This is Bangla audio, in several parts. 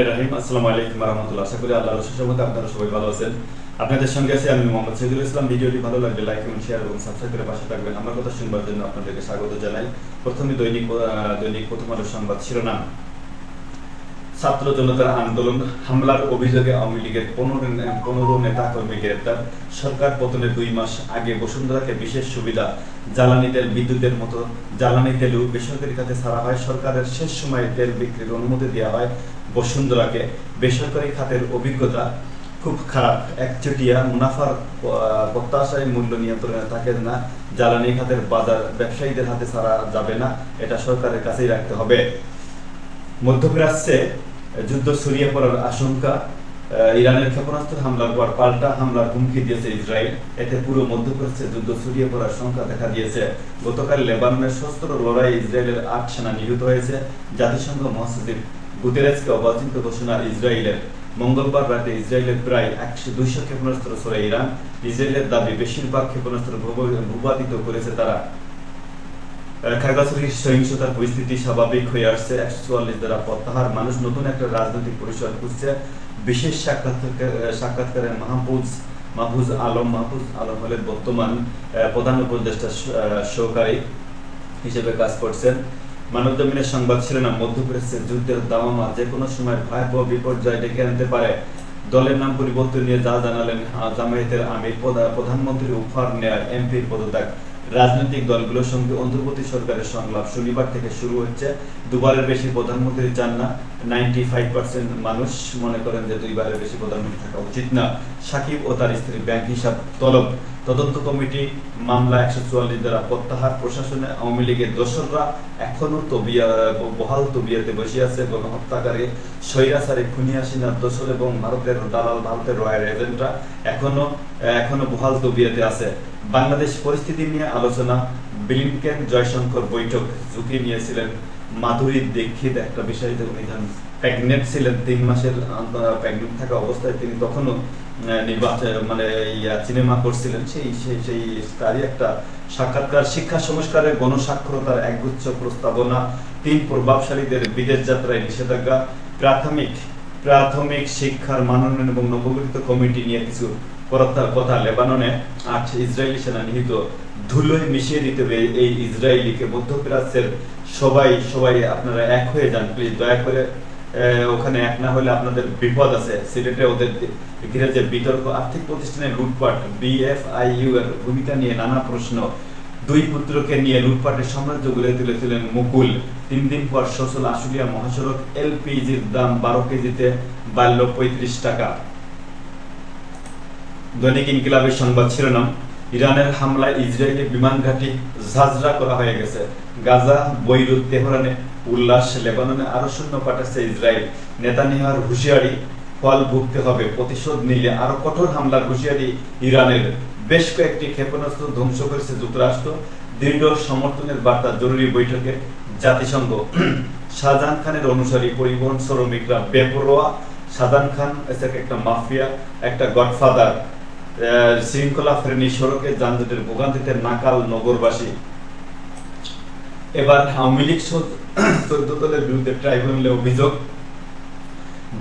রাহিম আপনারা সবাই ভালো আছেন। আপনাদের সঙ্গে আমি মোহাম্মদ ভালো লাইক শেয়ার করে থাকবেন। আমার কথা শুনবার জন্য আপনাদেরকে স্বাগত জানাই। প্রথমে দৈনিক দৈনিক প্রথম আলো সংবাদ শিরোনাম। ছাত্র জনতার আন্দোলন, হামলার অভিযোগে আওয়ামী লীগের পনেরো পনেরো নেতা কর্মী গ্রেপ্তার। সরকার পতনের দুই মাস আগে বসুন্ধরাকে বিশেষ সুবিধা, জ্বালানি তেল, বিদ্যুতের মতো জ্বালানি তেলও বেসরকারি খাতে ছাড়া হয়। সরকারের শেষ সময়ে তেল বিক্রির অনুমতি দেওয়া হয় বসুন্ধরাকে। বেসরকারি খাতের অভিজ্ঞতা খুব খারাপ। একচেটিয়া মুনাফার প্রত্যাশায় মূল্য নিয়ন্ত্রণে থাকে না। জ্বালানি খাতের বাজার ব্যবসায়ীদের হাতে ছাড়া যাবে না। এটা সরকারের কাছেই রাখতে হবে। মধ্যপ্রাচ্যে যুদ্ধ ছড়িয়ে পড়ার আশঙ্কা ইরানের ক্ষেপণাস্ত্র হামলার পর পাল্টা হামলার হুমকি দিয়েছে ইসরায়েল। এতে পুরো মধ্যপ্রাচ্যে যুদ্ধ ছড়িয়ে পড়ার সংখ্যা দেখা দিয়েছে। গতকাল লেবাননের সশস্ত্র লড়াই ইসরায়েলের আট সেনা নিহত হয়েছে। জাতিসংঘ মহাসচিব গুতেরেসকে অবাঞ্ছিত ঘোষণা, ইসরায়েলের মঙ্গলবার রাতে ইসরায়েলের প্রায় একশো দুইশো ক্ষেপণাস্ত্র ছড়ে ইরান। ইসরায়েলের দাবি, বেশিরভাগ ক্ষেপণাস্ত্র ভূপাতিত করেছে তারা। সহিংসতার পরিস্থিতি স্বাভাবিক হয়ে আসছে? একশো চুয়াল্লিশ দ্বারা প্রত্যাহার মানুষ নতুন একটা রাজনৈতিক পরিসর খুঁজছে। বিশেষ সাক্ষাৎকার আলম আলম হলেন বর্তমান প্রধান উপদেষ্টা সহকারী হিসেবে কাজ করছেন। মানব জমিনের সংবাদ শিরোনাম মধ্যপ্রাচ্যে যুদ্ধের দামামা যে কোনো সময় ভয়াবহ বিপর্যয় ডেকে আনতে পারে। দলের নাম পরিবর্তন নিয়ে যা জানালেন জামায়াতের আমির প্রধা- প্রধানমন্ত্রী উপহার নেয় এমপির পদত্যাগ। রাজনৈতিক দলগুলোর সঙ্গে অন্তর্বর্তী সরকারের সংলাপ শনিবার থেকে শুরু হচ্ছে। দুবারের বেশি প্রধানমন্ত্রী চান না। নাইনটি মানুষ মনে করেন যে দুইবারের বেশি প্রধানমন্ত্রী থাকা উচিত না। সাকিব ও তার স্ত্রীর ব্যাংক হিসাব তলব। তদন্ত কমিটি মামলা একশো চুয়াল্লিশ দ্বারা প্রত্যাহার। প্রশাসনে আওয়ামী লীগের দোসররা এখনও তবিয়া, বহাল তবিয়াতে বসে আছে। গণহত্যাকারী স্বৈরাচারী খুনি হাসিনার দোসর এবং ভারতের দালাল ভারতের রয়্যাল এজেন্টরা এখনও এখনও বহাল তবিয়াতে আছে। বাংলাদেশ পরিস্থিতি নিয়ে আলোচনা ব্লিনকেন জয়শঙ্কর বৈঠক ঝুঁকি নিয়েছিলেন। মাধুরী দীক্ষিত একটা বিষয় উনি প্রেগনেন্ট ছিলেন, তিন মাসের প্রেগনেন্ট থাকা অবস্থায় তিনি তখনও নির্বাচন মানে ইয়া সিনেমা করছিলেন। সেই সেই সেই তারই একটা সাক্ষাৎকার, শিক্ষা সংস্কারের গণস্বাক্ষরতার একগুচ্ছ প্রস্তাবনা, তিন প্রভাবশালীদের বিদেশ যাত্রায় নিষেধাজ্ঞা, প্রাথমিক প্রাথমিক শিক্ষার মানোন্নয়ন এবং নবগঠিত কমিটি নিয়ে কিছু কথা লেবাননে আট ইসরায়েলি সেনা নিহিত ধুলোয় মিশিয়ে দিতে হবে। এই ইসরায়েলিকে মধ্যপ্রাচ্যের সবাই সবাই আপনারা এক হয়ে যান। প্লিজ দয়া করে ওখানে এক না হলে আপনাদের বিপদ আছে। সিলেটে ওদের ঘিরে যে বিতর্ক, আর্থিক প্রতিষ্ঠানে লুটপাট, বিএফআইইউ এর ভূমিকা নিয়ে নানা প্রশ্ন। দুই পুত্রকে নিয়ে লুটপাটের সাম্রাজ্য গড়ে তুলেছিলেন মুকুল। তিন দিন পর সচল আশুলিয়া মহাসড়ক এলপিজির দাম বারো কেজিতে বাড়ল পঁয়ত্রিশ টাকা। দৈনিক ইনকিলাবের সংবাদ শিরোনাম, ইরানের হামলায় ইসরায়েলি বিমান ঘাঁটি ঝাঁঝরা করা হয়ে গেছে। গাজা, বৈরুত, তেহরানে উল্লাস, লেবাননে আরও শূন্য পাঠাচ্ছে ইসরায়েল। নেতানিয়ার হুঁশিয়ারি, ফল ভুগতে হবে, প্রতিশোধ নিলে আরও কঠোর হামলার হুঁশিয়ারি ইরানের। বেশ কয়েকটি ক্ষেপণাস্ত্র ধ্বংস করেছে যুক্তরাষ্ট্র। দৃঢ় সমর্থনের বার্তা জরুরি বৈঠকে জাতিসংঘ। শাহজাহান খানের অনুসারী পরিবহন শ্রমিকরা বেপরোয়া। শাহজাহান খান একটা মাফিয়া, একটা গডফাদার। শৃঙ্খলা ফেরেনি সড়কে যানজটের ভোগান্তিতে নাকাল নগরবাসী। এবার আওয়ামী লীগ চোদ্দ দলের বিরুদ্ধে ট্রাইব্যুনালে অভিযোগ।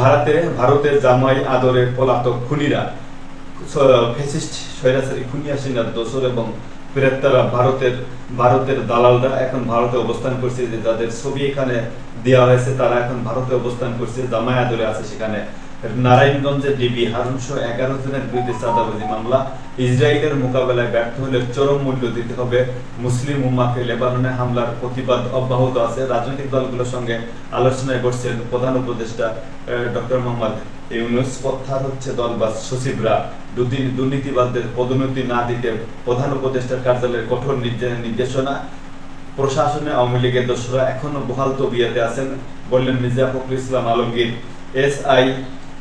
ভারতে ভারতের জামাই আদরে পলাতক খুনিরা স্বৈরাচারী খুনি দোসর এবং ভারতের ভারতের দালালরা এখন ভারতে অবস্থান করছে যে যাদের ছবি এখানে দেওয়া হয়েছে, তারা এখন ভারতে অবস্থান করছে, জামাই আদরে আছে সেখানে। নারায়ণগঞ্জে ডিবি হারুন সহ এগারো জনের বিরুদ্ধে চাঁদাবাজি মামলা। ইসরায়েলের মোকাবেলায় ব্যর্থ হলে চরম মূল্য দিতে হবে। মুসলিম উম্মাকে লেবাননে হামলার প্রতিবাদ অব্যাহত আছে। রাজনৈতিক দলগুলোর সঙ্গে আলোচনায় বসছেন প্রধান উপদেষ্টা ডক্টর মোহাম্মদ ইউনুস। প্রত্যাহার হচ্ছে দলবাজ সচিবরা। দুদিন দুর্নীতিবাদদের পদোন্নতি না দিতে প্রধান উপদেষ্টার কার্যালয়ের কঠোর নির্দে- নির্দেশনা। প্রশাসনে আওয়ামী লীগের দোষরা এখনও বহাল তবিয়াতে আছেন বললেন মির্জা ফখরুল ইসলাম আলমগীর। এস আই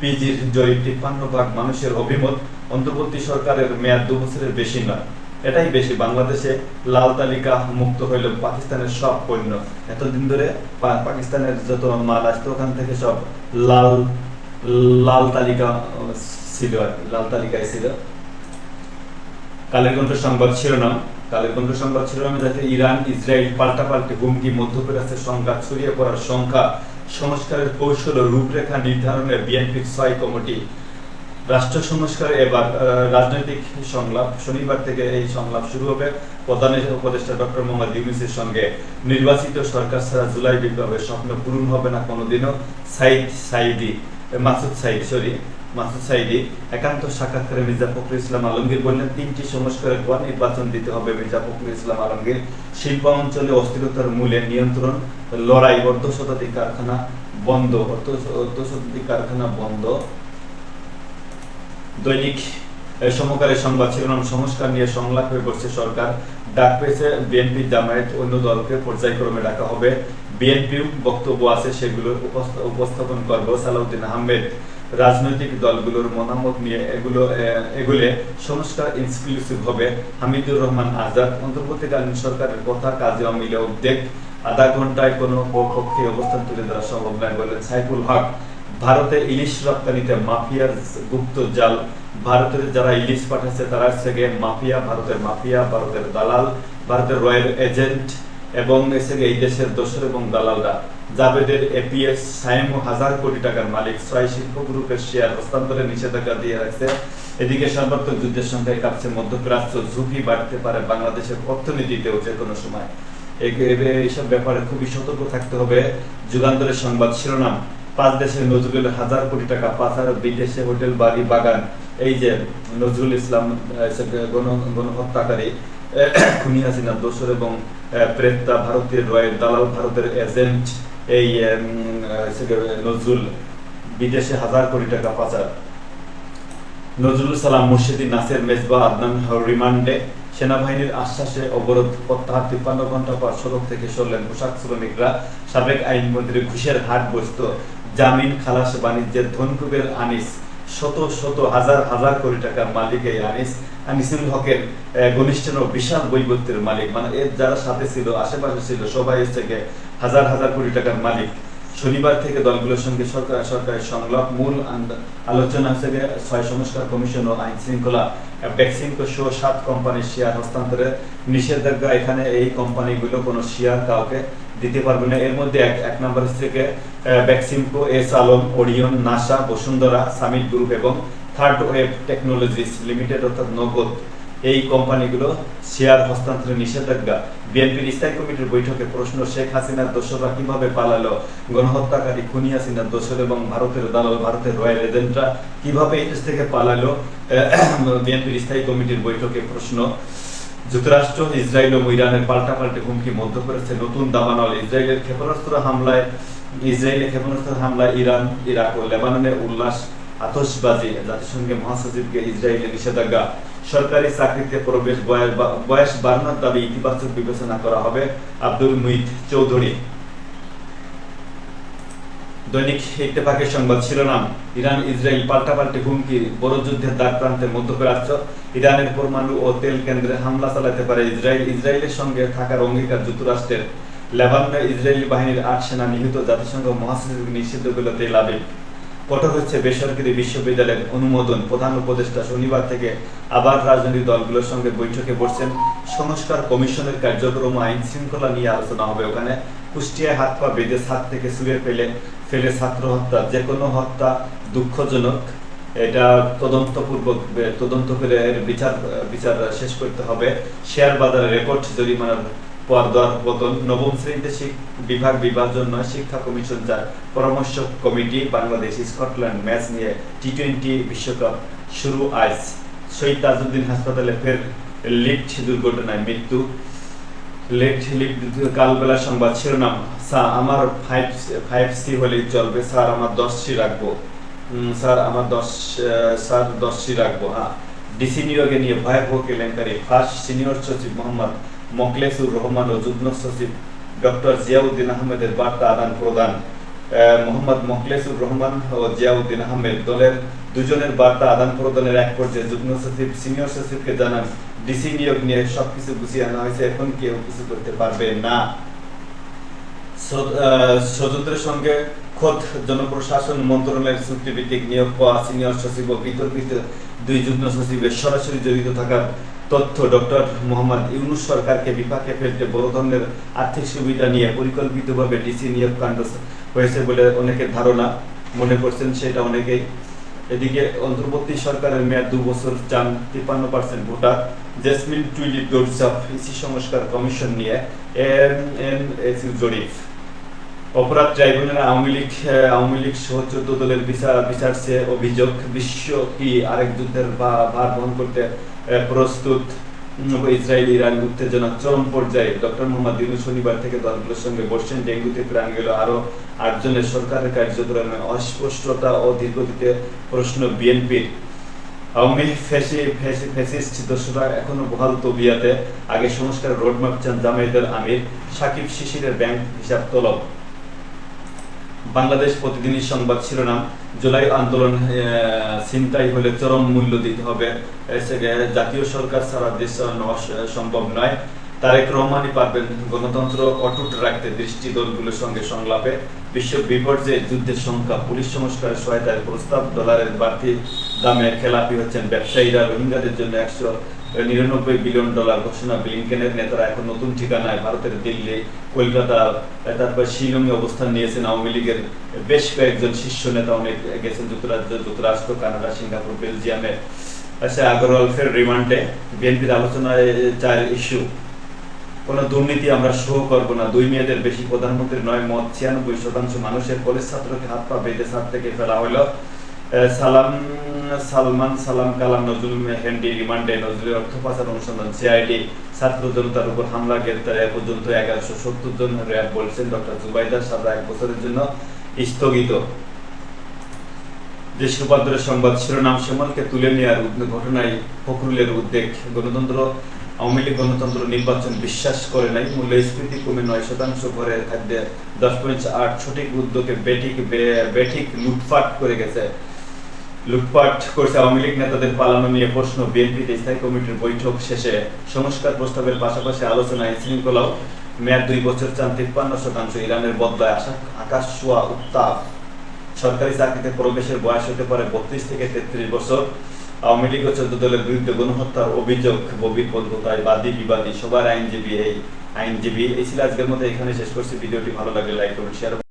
পিজির জয়ী তিপ্পান্ন ভাগ মানুষের অভিমত অন্তর্বর্তী সরকারের মেয়াদ দু বছরের বেশি নয়। এটাই বেশি। বাংলাদেশে লাল তালিকা মুক্ত হইল পাকিস্তানের সব পণ্য। এতদিন ধরে পাকিস্তানের যত মাল আসতো, ওখান থেকে সব লাল লাল তালিকা ছিল আর লাল তালিকায় ছিল। কালের কণ্ঠ সংবাদ শিরোনাম। কালের কণ্ঠ সংবাদ শিরোনামে যাতে ইরান, ইসরায়েল পাল্টাপাল্টি হুমকি, মধ্যপ্রাচ্যের সংঘাত, ছড়িয়ে পড়ার সংখ্যা সংস্কারের কৌশল ও রূপরেখা নির্ধারণে বিএনপির ছয় কমিটি রাষ্ট্র সংস্কার এবার রাজনৈতিক সংলাপ শনিবার থেকে এই সংলাপ শুরু হবে। প্রধান উপদেষ্টা ডক্টর মোহাম্মদ ইউনুসের সঙ্গে নির্বাচিত সরকার ছাড়া জুলাই বিপ্লবের স্বপ্ন পূরণ হবে না কোনোদিনও। সাইদ সাইদি, মাসুদ সাইদ, সরি। একান্ত সাক্ষাৎকারে মির্জা ফখরুল ইসলাম আলমগীর বললেন, তিনটি সংস্কারের পর নির্বাচন দিতে হবে মির্জা ফখরুল ইসলাম আলমগীর। শিল্প অঞ্চলে অস্থিরতার মূলে নিয়ন্ত্রণ, লড়াই অর্ধ শতাধিক কারখানা বন্ধ, অর্ধ শতাধিক কারখানা বন্ধ। দৈনিক সমকালের সংবাদ শিরোনাম, সংস্কার নিয়ে সংলাপ হয়ে সরকার। ডাক পেয়েছে বিএনপি জামায়াত অন্য দলকে, পর্যায়ক্রমে ডাকা হবে। বিএনপির বক্তব্য আছে, সেগুলো উপস্থাপন করব সালাউদ্দিন আহমেদ। রাজনৈতিক দলগুলোর মতামত নিয়ে এগুলো এগুলে সংস্কার ইনক্লুসিভ হবে। হামিদুর রহমান আজাদ, অন্তর্বর্তীকালীন সরকারের কথা কাজে অমিলে উদ্বেগ আধা ঘন্টায় কোনো পক্ষে অবস্থান তুলে ধরা সম্ভব নয় বলেন সাইফুল হক। ভারতে ইলিশ রপ্তানিতে মাফিয়ার গুপ্ত জাল। ভারতের যারা ইলিশ পাঠাচ্ছে তারা হচ্ছে মাফিয়া, ভারতের মাফিয়া, ভারতের দালাল, ভারতের রয়্যাল এজেন্ট। এবং এসে এই দেশের দোসর এবং দালালরা জাবেদের এপিএস সাইম হাজার কোটি টাকার মালিক ছয় শিল্প গ্রুপের শেয়ার হস্তান্তরে নিষেধাজ্ঞা দিয়ে রাখছে। এদিকে সর্বাত্মক যুদ্ধের সংখ্যায় কাঁপছে মধ্যপ্রাচ্য, ঝুঁকি বাড়তে পারে বাংলাদেশের অর্থনীতিতেও যে কোনো সময় এই- এই- এইসব ব্যাপারে খুবই সতর্ক থাকতে হবে। যুগান্তরের সংবাদ শিরোনাম, পাঁচ দেশের নজরুল হাজার কোটি টাকা পাচার, বিদেশে হোটেল, বাড়ি, বাগান, এই যে নজরুল ইসলাম গণহত্যাকারী দোসর এবং প্রেতা দালাল ভারতের এজেন্ট এই নজরুল বিদেশে হাজার কোটি টাকা পাচার। নজরুল সালাম মুর্শিদি নাসের মেজবা আদনান রিমান্ডে সেনাবাহিনীর আশ্বাসে অবরোধ প্রত্যাহার তিপ্পান্ন ঘণ্টা পর সড়ক থেকে সরলেন পোশাক শ্রমিকরা। সাবেক আইনমন্ত্রী ঘুষের হাট বসত। জামিন, খালাস বাণিজ্যের ধনকুবের আনিস। শত শত হাজার হাজার কোটি টাকার মালিক এই আনিস। আনিসুল হকের আহ, ঘনিষ্ঠ ও বিশাল বৈবত্যের মালিক। মানে এর যারা সাথে ছিল আশেপাশে ছিল সবাই থেকে হাজার হাজার কোটি টাকার মালিক। শনিবার থেকে দলগুলোর সঙ্গে সরকার সরকারের সংলাপ মূল আলোচনা হিসেবে ছয় সংস্কার কমিশন ও আইন শৃঙ্খলা ভ্যাকসিনকো সহ সাত কোম্পানির শেয়ার হস্তান্তরে নিষেধাজ্ঞা। এখানে এই কোম্পানিগুলো কোনো শেয়ার কাউকে দিতে পারবে না। এর মধ্যে এক এক নম্বর থেকে ভ্যাকসিনকো S Alam, Orion, Nasa, Bashundhara Summit Group এবং থার্ড ওয়েব টেকনোলজিস লিমিটেড অর্থাৎ নগদ। এই কোম্পানিগুলো শেয়ার হস্তান্তরের নিষেধাজ্ঞা। বিএনপির স্থায়ী কমিটির বৈঠকে প্রশ্ন, শেখ হাসিনার দোসররা কীভাবে পালালো? গণহত্যাকারী খুনি হাসিনার দোসর এবং ভারতের দালাল, ভারতের রয়্যাল এজেন্টরা কীভাবে এই দেশ থেকে পালালো? বিএনপির স্থায়ী কমিটির বৈঠকে প্রশ্ন, যুক্তরাষ্ট্র, ইসরায়েল ও ইরানের পাল্টাপাল্টি হুমকি মধ্য করেছে নতুন দাবানল। ইসরায়েলের ক্ষেপণাস্ত্র হামলায় ইসরায়েলের ক্ষেপণাস্ত্র হামলায় ইরান, ইরাক ও লেবাননে উল্লাস আতশবাজি। জাতিসংঘের মহাসচিবকে ইসরায়েলের নিষেধাজ্ঞা। সরকারি চাকরিতে প্রবেশ বয়স বাড়ানোর দাবি ইতিবাচক বিবেচনা করা হবে আব্দুল মুহিত চৌধুরী। দৈনিক ইত্তেফাকের সংবাদ শিরোনাম, ইরান ইসরায়েল পাল্টাপাল্টি হুমকি, বড় যুদ্ধের দ্বার প্রান্তে মধ্যপ্রাচ্য, ইরানের পরমাণু ও তেল কেন্দ্রে হামলা চালাতে পারে ইসরায়েল, ইসরায়েলের সঙ্গে থাকার অঙ্গীকার যুক্তরাষ্ট্রের। লেবাননে ইসরায়েলি বাহিনীর আট সেনা নিহত জাতিসংঘ মহাসচিব নিষিদ্ধ করল তেল আবিব। কঠোর হচ্ছে বেসরকারি বিশ্ববিদ্যালয়ের অনুমোদন। প্রধান উপদেষ্টা শনিবার থেকে আবার রাজনৈতিক দলগুলোর সঙ্গে বৈঠকে বসছেন। সংস্কার কমিশনের কার্যক্রম আইন শৃঙ্খলা নিয়ে আলোচনা হবে ওখানে। কুষ্টিয়ায় হাত পা বেঁধে ছাদ থেকে শুয়ে ফেলে ফেলে ছাত্র হত্যা যে কোনো হত্যা দুঃখজনক। এটা তদন্তপূর্বক, তদন্ত করে বিচার বিচার শেষ করতে হবে। শেয়ার বাজারে রেকর্ড জরিমানার নবম শ্রেণীতে বিভাগ বিভাজন নয়, শিক্ষা কমিশন যার পরামর্শ কমিটি, বাংলাদেশ, স্কটল্যান্ড, ম্যাচ নিয়ে টি টোয়েন্টি বিশ্বকাপ শুরু আজ। শহীদ তাজউদ্দিন হাসপাতালে ফের লিফট দুর্ঘটনায় মৃত্যু। লেট লিফট কালবেলা সংবাদ শিরোনাম, স্যার, আমার ফাইভ ফাইভ সি হলেই চলবে। স্যার, আমার দশ সি রাখব। স্যার, আমার দশ স্যার, দশ সি রাখব। হ্যাঁ। ডিসি নিয়োগে নিয়ে ভয়াবহ কেলেঙ্কারি। ফার্স্ট সিনিয়র সচিব মোহাম্মদ মোকলেসুর রহমান ও যুগ্ম সচিব ডক্টর জিয়াউদ্দিন আহমেদের বার্তা আদান প্রদান। মোহাম্মদ মোকলেসুর রহমান ও জিয়াউদ্দিন আহমেদ দলের দুজনের বার্তা আদান প্রদানের এক পর্যায়ে যুগ্ম সচিব, সিনিয়র সচিবকে জানান, ডিসি নিয়োগ নিয়ে সবকিছু গুছিয়ে আনা হয়েছে, এখন কেউ কিছু করতে পারবে না। স্বত- স্বতন্ত্রের সঙ্গে খোদ জনপ্রশাসন মন্ত্রণালয়ের চুক্তিভিত্তিক নিয়োগ পাওয়া সিনিয়র সচিব ও বিতর্কিত দুই যুগ্ম সচিবের সরাসরি জড়িত থাকার তথ্য ডক্টর মোহাম্মদ ইউনুস সরকারকে বিপাকে ফেলতে বড় ধরনের আর্থিক সুবিধা নিয়ে পরিকল্পিতভাবে ডিসি নিয়োগ কাণ্ড হয়েছে বলে অনেকের ধারণা মনে করছেন সেটা অনেকেই। এদিকে অন্তর্বর্তী সরকারের মেয়াদ দু বছর চান তিপ্পান্ন পার্সেন্ট ভোটার। জেসমিন টুইলিপ দৌড়চাপ ইসি সংস্কার কমিশন নিয়ে এম এন এসি জরিপ। অপরাধ ট্রাইব্যুনালে আওয়ামী লীগ আওয়ামী লীগ সহ চোদ্দ দলের বিচার বিচার চেয়ে অভিযোগ, বিশ্ব কি আরেক যুদ্ধের ভা- ভার বহন করতে প্রস্তুত ইসরায়েল ইরান উত্তেজনা চরম পর্যায়ে ডক্টর মোহাম্মদ ইউনুস শনিবার থেকে দলগুলোর সঙ্গে বসছেন। ডেঙ্গুতে প্রাণ গেল আরও আটজনের। সরকারের কার্যক্রমে অস্পষ্টতা ও দীর্ঘদিতে প্রশ্ন বিএনপির। আওয়ামী ফ্যাসি ফ্যাসি ফ্যাসিস্ট দোষরা এখনও বহাল তবিয়াতে। আগে সংস্কার রোডম্যাপ চান জামায়াতের আমির। সাকিব শিশিরের ব্যাংক হিসাব তলব। বাংলাদেশ প্রতিদিনই সংবাদ শিরোনাম জুলাই আন্দোলন আহ, ছিনতাই হলে চরম মূল্য দিতে হবে। জাতীয় সরকার ছাড়া দেশ সম্ভব নয়। তারেক রহমানই পারবেন গণতন্ত্র অটুট রাখতে দৃষ্টি দলগুলোর সঙ্গে সংলাপে। বিশ্ব বিপর্যয়ে যুদ্ধের সংখ্যা পুলিশ সংস্কারের সহায়তার প্রস্তাব ডলারের বাড়তি দামে খেলাপি হচ্ছেন ব্যবসায়ীরা। রোহিঙ্গাদের জন্য একশো নিরানব্বই বিলিয়ন ডলার ঘোষণা ব্লিংকেনের নেতারা এখন নতুন ঠিকানায় ভারতের দিল্লি কলকাতা তারপর শিলংয়ে অবস্থান নিয়েছেন আওয়ামী লীগের বেশ কয়েকজন শীর্ষ নেতা। অনেক গেছেন যুক্তরাজ্য যুক্তরাষ্ট্র কানাডা সিঙ্গাপুর বেলজিয়ামে। আচ্ছা আগরওয়াল ফের রিমান্ডে। বিএনপির আলোচনায় চার ইস্যু। কোন দুর্নীতি আমরা সহ করব না। দুই মেয়েদের বেশি প্রধানমন্ত্রীর নয় মত ছিয়ানব্বই শতাংশ মানুষের কলেজ ছাত্রকে হাত পা বেঁধে ছাদ থেকে ফেলা আহ, সালাম সালমান সালাম কালাম নজরুল মেহেন্দি রিমান্ডে নজরুলের অর্থ পাচার অনুসন্ধান সিআইডি ছাত্র জনতার উপর হামলা, গ্রেপ্তার এ পর্যন্ত এগারোশো সত্তর জন র্যাব বলছেন ডক্টর জুবাইদার সাজা এক বছরের জন্য স্থগিত। দেশ সংবাদ শিরোনাম তুলে নেওয়ার ঘটনায় ফখরুলের উদ্বেগ। গণতন্ত্র, আওয়ামী লীগ গণতন্ত্র নির্বাচন বিশ্বাস করে নাই। মূল্যস্ফীতি কমে নয় শতাংশ ঘরের খাদ্যে দশ পয়েন্ট আট সঠিক উদ্যোগে বেঠিক বেঠিক লুটপাট করে গেছে। লুটপাট করছে আওয়ামী লীগ নেতাদের পালানো নিয়ে প্রশ্ন বিএনপিতে স্থায়ী কমিটির বৈঠক শেষে সংস্কার প্রস্তাবের পাশাপাশি আলোচনায় শৃঙ্খলাও। মেয়াদ দুই বছর চান তিপ্পান্ন শতাংশ ইরানের বদলায় আসা আকাশ ছোঁয়া উত্তাপ। সরকারি চাকরিতে প্রবেশের বয়স হতে পারে বত্রিশ থেকে তেত্রিশ বছর। আওয়ামী লীগ ও চোদ্দ দলের বিরুদ্ধে গণহত্যার অভিযোগ ববির বন্ধুতায় বাদী বিবাদী সবার আইনজীবী এই আইনজীবী। এই ছিল আজকের মতো এখানে শেষ করছি। ভিডিওটি ভালো লাগলে লাইক করুন শেয়ার